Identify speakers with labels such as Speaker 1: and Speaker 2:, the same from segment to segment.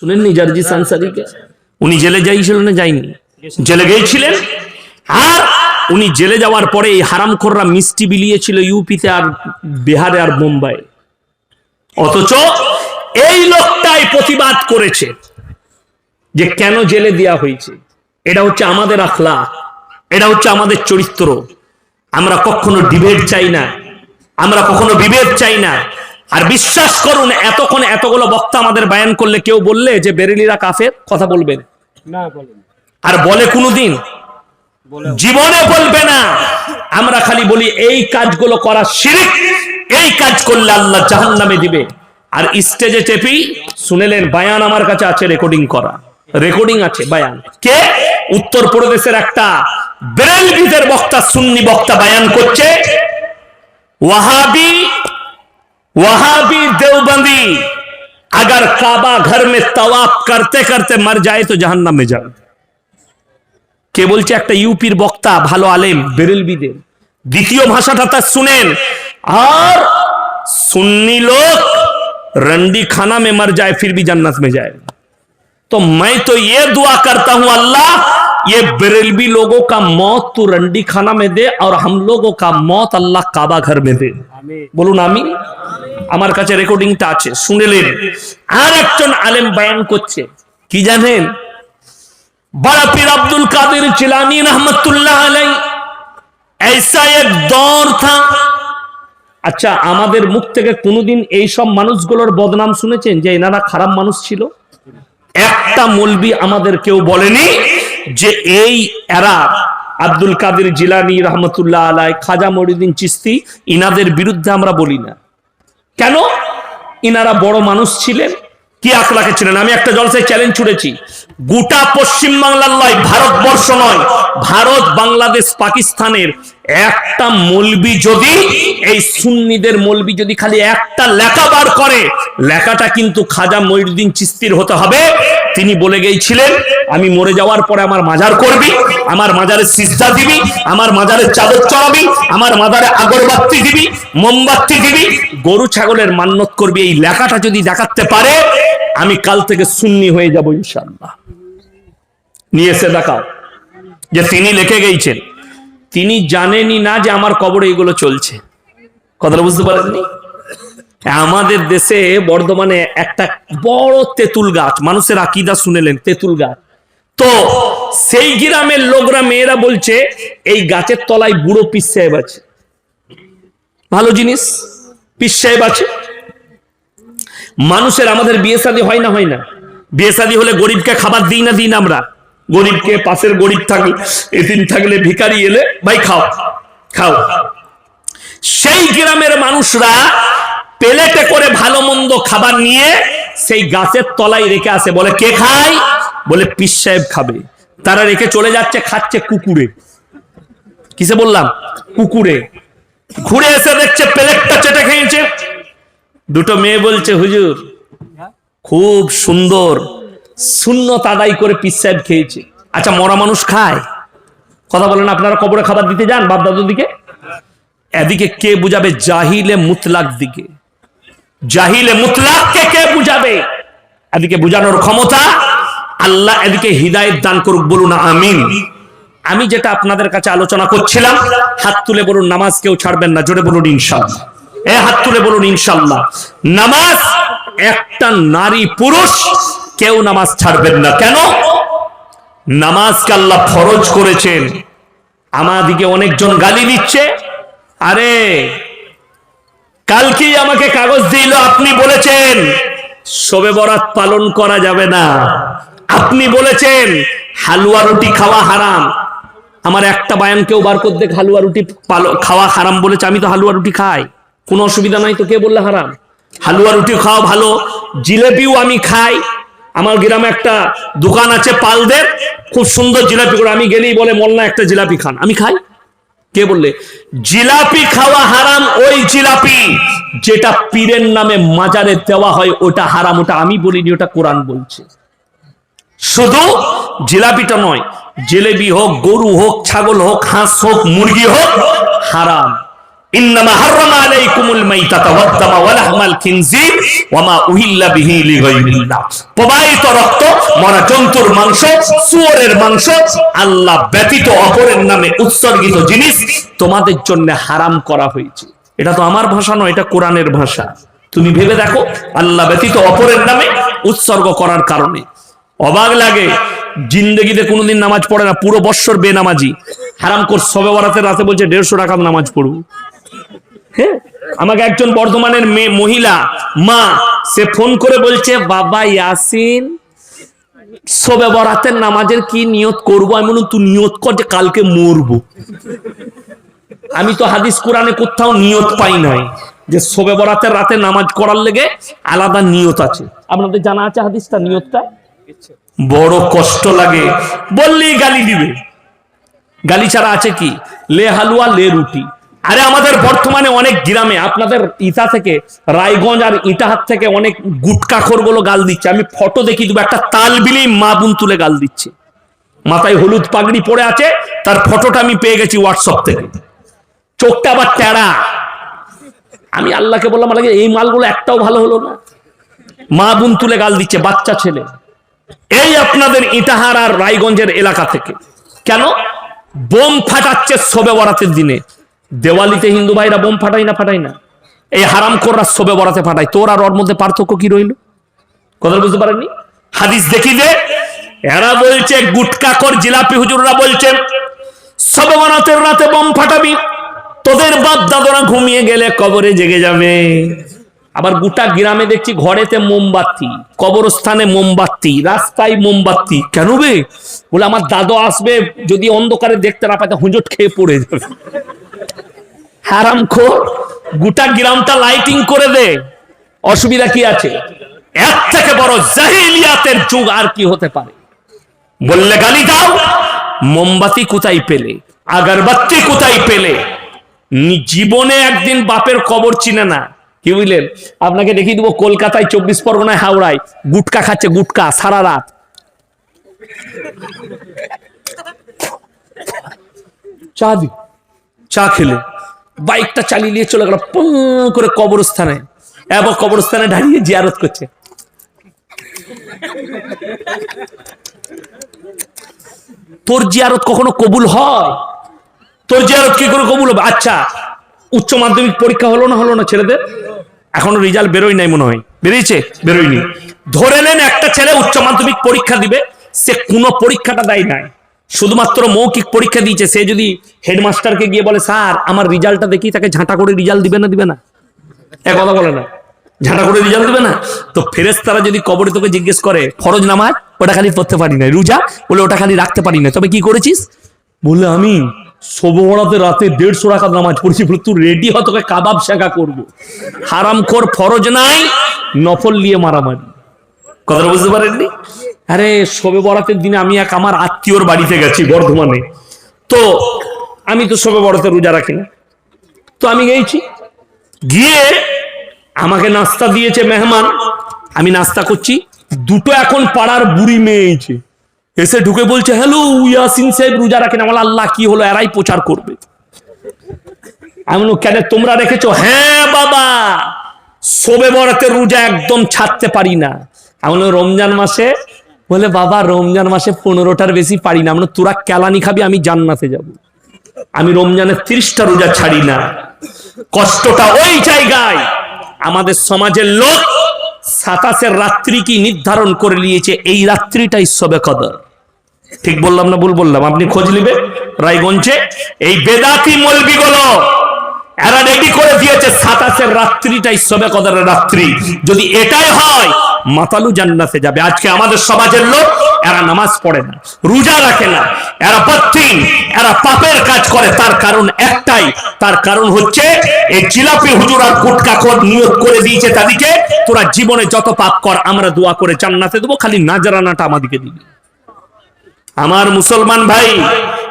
Speaker 1: শুনেননি জার্জি সানসারিকে? উনি জেলে যাইছিল না যায়নি? জেলে গিয়েছিলেন? আর উনি জেলে যাওয়ার পরে এই হারামখোররা মিষ্টি বিলিয়েছিল ইউপিতে আর বিহারে আর মুম্বাই অথচ এই লোকটাই প্রতিবাদ করেছে যে কেন জেলে দেওয়া হয়েছে। এটা হচ্ছে আমাদের আখলা এটা হচ্ছে আমাদের চরিত্র। আমরা কখনো ডিবেট চাই না। আমরা কখনো বিভেদ চাই না। আর বিশ্বাস করুন এতক্ষণ এতগুলো বক্তা আমাদের বায়ান করলে কেউ বললে যে বেরেলিরা কাফের কথা বলবেন। আর বলে কোনোদিন জীবনে বলবে না। আমরা খালি বলি এই কাজগুলো করা শিরিক এই কাজ করলে আল্লাহ জাহান নামে দিবে। আর স্টেজে চেপি শুনেলেন বায়ান আমার কাছে আছে রেকর্ডিং করা। রেকর্ডিং আছে বায়ান। কে? উত্তর প্রদেশের একটা বেরেলবিদের বক্তা সুন্নি বক্তা বায়ান করছে। ওয়াহাবি वहाबी देवबंदी अगर काबा घर में तवाफ करते करते मर जाए तो जहन्नम में जाए কে বলছে একটা ইউপির বক্তা ভালো আলেম বেরেলবিদের দ্বিতীয় ভাষাটা তার শুনেন আর सुन्नी लोग रंडी खाना में मर जाए फिर भी जन्नत में जाए तो मैं तो ये दुआ करता हूं अल्लाह ये बेरेलवी लोगों का मौत तू रंडी खाना में दे और हम लोगों का मौत अल्लाह काबा घर में दे
Speaker 2: আমি
Speaker 1: বলুন আমি আমার কাছে রেকর্ডিংটা আছে শুনেলেন আর একজন আলেম বায়ান করছে কি জানেন बड़ा पीर अब्दुल कादिर चिलानी रहमतुल्लाह अलैह ऐसा एक दौर था আচ্ছা আমাদের মুখ থেকে কোনোদিন এই সব মানুষগুলোর বদনাম শুনেছেন যে এনারা খারাপ মানুষ ছিল একটা মলবি আমাদের কেউ বলেনি যে এই এরা আব্দুল কাদের জিলানি রহমতুল্লাহ আলাই খাজা মরিউদ্দিন চিস্তি ইনাদের বিরুদ্ধে আমরা বলি না। কেন? ইনারা বড় মানুষ ছিলেন। কি আখলাকে ছিলেন? আমি একটা জলসায় চ্যালেঞ্জ ছুড়েছি। গোটা পশ্চিম বাংলার নয় ভারতবর্ষ নয়, ভারত, বাংলাদেশ, পাকিস্তানের একটা মলবি যদি, এই সুন্নিদের মলবি যদি খালি একটা লেখা বার করে, লেখাটা কিন্তু খাজা মহিউদ্দিন চিস্তির হতে হবে। তিনি বলে গিয়েছিলেন, আমি মরে যাওয়ার পরে আমার মাজার করবি, আমার মাজারে সিজদা দিবি, আমার মাজারে চাদর চড়াবি, আমার মাজারে আগরবাতি দিবি, মোমবাতি দিবি, গরু ছাগলের মান্যত করবি, এই লেখাটা যদি দেখাতে পারে, আমি কাল থেকে সুন্নি হয়ে যাব ইনশাল্লাহ নিয়ে এসে দেখাও, যে তিনি লিখে গেছেন তিনি জানেনই না যে আমার কবরে এগুলো চলছে। কথাটা বুঝতে পারেননি? আমাদের দেশে বর্ধমানে একটা বড় তেঁতুল গাছ, মানুষের আকিদা শুনেলেন তেঁতুল গাছ। তো সেই গ্রামের লোকরা, মেয়েরা বলছে, এই গাছের তলায় বুড়ো পিস সাহেব আছে। ভালো জিনিস পিস সাহেব আছে। মানুষের আমাদের বিয়ে শাদী হয় না হয় না। বিয়ে শাদী হলে গরিবকে খাবার দিই না দিই না আমরা। গরিবকে পাশের গরিব থাকলে এদিন থাকলে ভিখারি এলে, ভাই খাও খাও। সেই গ্রামের মানুষরা প্লেটে করে ভালো মন্দ খাবার নিয়ে সেই গাছের তলায় রেখে আসে। বলে, কে খায়? বলে পিস সাহেব খাবে। তারা রেখে চলে যাচ্ছে, খাচ্ছে কুকুরে। কিসে বললাম? কুকুরে। ঘুরে এসে দেখছে প্লেটটা চেটে খেয়েছে। দুটো মেয়ে বলছে, হুজুর, খুব সুন্দর। শূন্য তাদাই করে পিস সাহেব খেয়েছে। আচ্ছা মরা মানুষ খায়? কথা বলেন, আপনারা কবরে খাবার দিতে যান বাপ দাদুর দিকে? এদিকে কে বুঝাবে? জাহিলে মুতলাক দিকে। জাহিলে মুতলাককে কে বুঝাবে? এদিকে বুঝানোর ক্ষমতা আল্লাহ এদিকে হৃদায়ত দান করুক, বলুন আমিন। আমি যেটা আপনাদের কাছে আলোচনা করছিলাম, হাত তুলে বলুন, নামাজ কেউ ছাড়বেন না, জোরে বলুন ইনশাল্লাহ এ হাত তুলে বলুন ইনশাল্লাহ নামাজ, একটা নারী পুরুষ কেউ নামাজ ছাড়বেন না। কেন? নামাজকে আল্লাহ ফরজ করেছেন। আমাদিকে অনেকজন গালি দিচ্ছে। আরে কালকেই আমাকে কাগজ দিল, আপনি বলেছেন, শবে বরাত পালন করা যাবে না। আপনি বলেছেন, হালুয়া রুটি খাওয়া হারাম। আমার একটা বায়ান কেউ বার করতে হালুয়া রুটি খাওয়া হারাম বলেছে, আমি তো হালুয়া রুটি খাই। কোনো অসুবিধা নাই তো কে বললে হারাম? হালুয়া রুটি খাওয়া ভালো, জিলেপিও আমি খাই। আমার গ্রামে একটা দোকান আছে পালদের, খুব সুন্দর জিলাপি করে, আমি গেলেই বলে মোল্লা একটা জিলাপি খান। আমি খাই? কে বললে? জিলাপি খাওয়া হারাম ওই জিলাপি যেটা পীরের নামে মাজারে দেওয়া হয়, ওটা হারাম, ওটা আমি বলিনি, ওটা কোরআন বলছে। শুধু জিলাপিটা নয়, জিলেবি হোক, গরু হোক, ছাগল হোক, হাঁস হোক, মুরগি হোক, হারাম। প্রবাহিত রক্ত, মরা জন্তুর মাংস, শুয়োরের মাংস, আল্লাহ ব্যতীত অপরের নামে উৎসর্গিত জিনিস তোমাদের জন্য হারাম করা হয়েছে। এটা তো আমার ভাষা নয়, এটা কোরআনের ভাষা। তুমি ভেবে দেখো, আল্লাহ ব্যতীত অপরের নামে উৎসর্গ করার কারণে। অবাক লাগে, জিন্দগিতে কোনোদিন নামাজ পড়ে না, পুরো বৎসর বেনামাজি। হারাম কর সবে বরাতের রাতে বলছে, দেড়শো টাকা নামাজ পড়ব। হ্যাঁ? আমাকে একজন বর্ধমানের মেয়ে, মহিলা, মা, সে ফোন করে বলছে, বাবা ইয়াসিন সবে বরাতের নামাজের কি নিয়ত করব? আমি বলুন তুই নিয়ত কর যে কালকে মরবো। আমি তো হাদিস কোরআনে কোথাও নিয়ত পাই নাই যে সবে বরাতের রাতে নামাজ করার লেগে আলাদা নিয়ত আছে। আপনাদের জানা আছে হাদিসটা নিয়তটা? বড় কষ্ট লাগে। বললেই গালি দিবে। গালি ছাড়া আছে কি? লে হালুয়া, লে রুটি। আরে আমাদের বর্তমানে অনেক গ্রামে, আপনাদের ইটা থেকে, রায়গঞ্জ আর ইটাহাত থেকে অনেক গুটকাখোরগুলো গাল দিচ্ছে। আমি ফটো দেখি দেবো একটা তাল বিলেই মা বোন তুলে গাল দিচ্ছে। মাথায় হলুদ পাগড়ি পরে আছে, তার ফটোটা আমি পেয়ে গেছি হোয়াটসঅ্যাপ থেকে। চোখটা আবার টেরা আমি আল্লাহকে বললাম আল্লাহকে এই মালগুলো একটাও ভালো হলো না। মা বোন তুলে গাল দিচ্ছে, বাচ্চা ছেলে। এই আপনাদের ইটাহার আর রায়গঞ্জের এলাকা থেকে। কেন? বোম ফাটাচ্ছে শোবে বরাতের দিনে। দেওয়ালিতে হিন্দু ভাইরা বোম ফাটাই না ফাটাই না? এই হারাম কোররা শোবে বরাতে ফাটাই তোর আর ওর মধ্যে পার্থক্য কি রইল? কথা বুঝতে পারেননি? হাদিস দেখি যে, এরা বলছে গুটকাকর জিলাপি হুজুররা বলছে শোবে বরাতের রাতে বোম ফাটাবি। তোদের বাপ দাদরা ঘুমিয়ে গেলে কবরে জেগে যাবে। আবার গোটা গ্রামে দেখছি ঘরেতে মোমবাতি, কবরস্থানে মোমবাতি, রাস্তায় মোমবাতি। কেন বে? বলে, আমার দাদু আসবে, যদি অন্ধকারে দেখতে না পায় হুঁজট খেয়ে পড়ে যাবে। হারাম খো গোটা গ্রামটা লাইটিং করে দে। অসুবিধা কি আছে? এর থেকে বড় জাহিলিয়াতের যুগ আর কি হতে পারে? বললে গালি দাও, মোমবাতি কোথায় পেলে? আগরবাতি কোথায় পেলে? জীবনে একদিন বাপের কবর চিনে না। কি বুঝলেন? আপনাকে দেখিয়ে দেবো কলকাতায় চব্বিশ পরগনায় হাওড়ায়, গুটকা খাচ্ছে গুটকা সারা রাত। চা দি, চা খেলে। বাইকটা চালিয়ে নিয়ে চলে গেল করে কবরস্থানে। এবং কবরস্থানে দাঁড়িয়ে জিয়ারত করছে। তোর জিয়ারত কখনো কবুল হয়? তোর জিয়ারত কি করে কবুল হবে? আচ্ছা উচ্চ মাধ্যমিক পরীক্ষা হলো না হলো না ছেলেদের? এখনও রেজাল্ট বেরোই নাই মনে হয়। বেরিয়েছে? বেরোয়নি। ধরে নেন একটা ছেলে উচ্চ মাধ্যমিক পরীক্ষা দিবে, সে কোনো পরীক্ষাটা দেয় নাই। শুধুমাত্র মৌখিক পরীক্ষা দিয়েছে। সে যদি হেডমাস্টারকে গিয়ে বলে, স্যার, আমার রেজাল্টটা দেখি, তাকে ঝাঁটা করে রেজাল্ট দিবে না দিবে না? এক কথা বলে না। ঝাঁটা করে রেজাল্ট দিবে না? তো ফেরেস তারা যদি কবরে তোকে জিজ্ঞেস করে, ফরজ নামাজ? ওটা খালি পড়তে পারি না রোজা? বলে, ওটা খালি রাখতে পারি না তবে কি করেছিস? বললে, আমি সবরাতে রাতে দেড়শো টাকা নামাজ পড়ছি, বলে, তুই রেডি হ, তোকে কাবাব শেখা করব। হারাম খোর ফরজ নাই, নফল নিয়ে মারামারি। কথাটা বুঝতে পারেননি? আরে শবে বরাতের দিনে আমি এক আমার আত্মীয়র বাড়িতে গেছি বর্ধমানে। তো আমি তো শবে বরাতে রোজা রাখি না। তো আমি গেছি। গিয়ে আমাকে নাস্তা দিয়েছে মেহমান। আমি নাস্তা করছি। দুটো এখন পাড়ার বুড়ি মেয়েছে এসে ঢুকে বলছে, হ্যালো, ইয়াসিন সাহেব রোজা রাখেন? আমার আল্লাহ কি হলো? এরাই প্রচার করবে। আমি কেন তোমরা রেখেছো? হ্যাঁ বাবা। শোবে বরাতে রোজা একদম ছাড়তে পারি না। আমি রমজান মাসে বলে, বাবা, রমজান মাসে পনেরোটার বেশি পারি না। আমরা তোরা কেলানি খাবি, আমি জান্নাতে যাব। আমি রমজানের তিরিশটা রোজা ছাড়ি না। কষ্টটা ওই জায়গায়। আমাদের সমাজের লোক সাতাশের রাত্রি কি নির্ধারণ করে নিয়েছে, এই রাত্রিটাই সবে কদর। ঠিক বললাম না ভুল বললাম? আপনি খোঁজ নিবে রায়গঞ্জে এই বেদাতি মলবিগুলো এরা রেডি করে দিয়েছে সাতাশের রাত্রিটাই সবে কদরের রাত্রি। যদি এটাই হয়, মাতালু জান্নাতে যাবে। আজকে আমাদের সমাজের লোক, এরা নামাজ পড়ে না, রোজা রাখে না, এরা পত্তিন এরা পাপের কাজ করে। তার কারণ একটাই, তার কারণ হচ্ছে, এই জিলাপি হুজুরা গুটকা নিয়োগ করে দিয়েছে তাদেরকে, তোরা জীবনে যত পাপ কর, আমরা দোয়া করে জান্নাতে দেবো, খালি নাজারানাটা আমাদেরকে দিবি। আমার মুসলমান ভাই,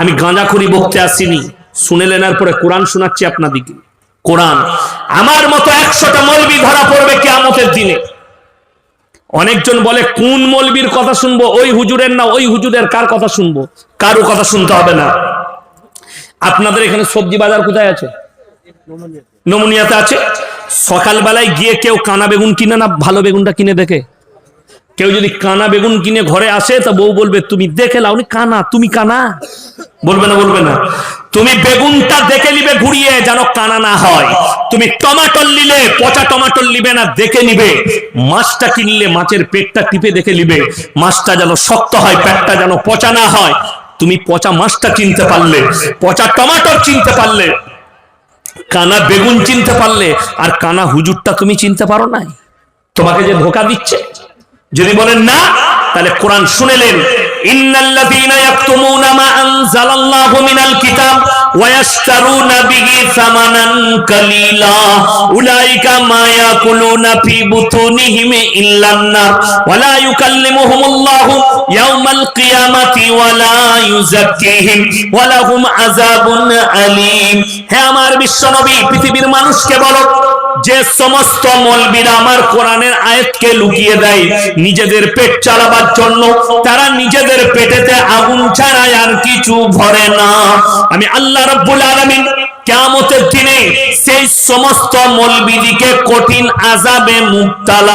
Speaker 1: আমি গাঁজাখুরি বকতে আসিনি। শুনে নেনার পরে কোরআন শোনাচ্ছি আপনাদিকে কোরআন, আমার মতো একশোটা মলবি ধরা পড়বে কেয়ামতের দিনে। অনেকজন বলে, কোন মলবির কথা শুনব? ওই হুজুরের না, ওই হুজুরের কার কথা শুনব? কারও কথা শুনতে হবে না। আপনাদের এখানে সবজি বাজার কোথায় আছে?
Speaker 2: নমুনিয়াতে
Speaker 1: আছে। সকালবেলায় গিয়ে কেউ কানা বেগুন কিনে না, ভালো বেগুনটা কিনে দেখে? কেউ যদি কানা বেগুন কিনে ঘরে আসে, তা বউ বলবে, তুমি দেখে লাওনি কানা, তুমি কানা? বলবে না বলবে না। তুমি বেগুনটা দেখে নিবে, ঘুরিয়ে যেন কানা না হয়। তুমি টমাটোর নিলে, পচা টমাটোর নিবে না, দেখে নিবে। মাছটা কিনলে মাছের পেটটা টিপে দেখে নিবে। মাছটা যেন শক্ত হয়, পেটটা যেন পচা না হয়। তুমি পচা মাছটা চিনতে পারলে, পচা টমাটোর চিনতে পারলে, কানা বেগুন চিনতে পারলে, আর কানা হুজুরটা তুমি চিনতে পারো নাই। তোমাকে যে ধোকা দিচ্ছে যদি বলেন না তাহলে কোরআন শুনেলেন আমার বিশ্বনবী পৃথিবীর মানুষকে বলো যে সমস্ত মলবিরা আমার কোরআনের আয়াতকে লুকিয়ে দেয়, নিজেদের পেট চালাবার জন্য, তারা নিজেদের পেটেতে আগুন ছাড়ায় আর কিছু ভরে না। আমি আল্লাহ রব্বুল আলমিন কেমতের দিনে সেই সমস্ত মলবিদিকে কঠিন আজাবে মুবতালা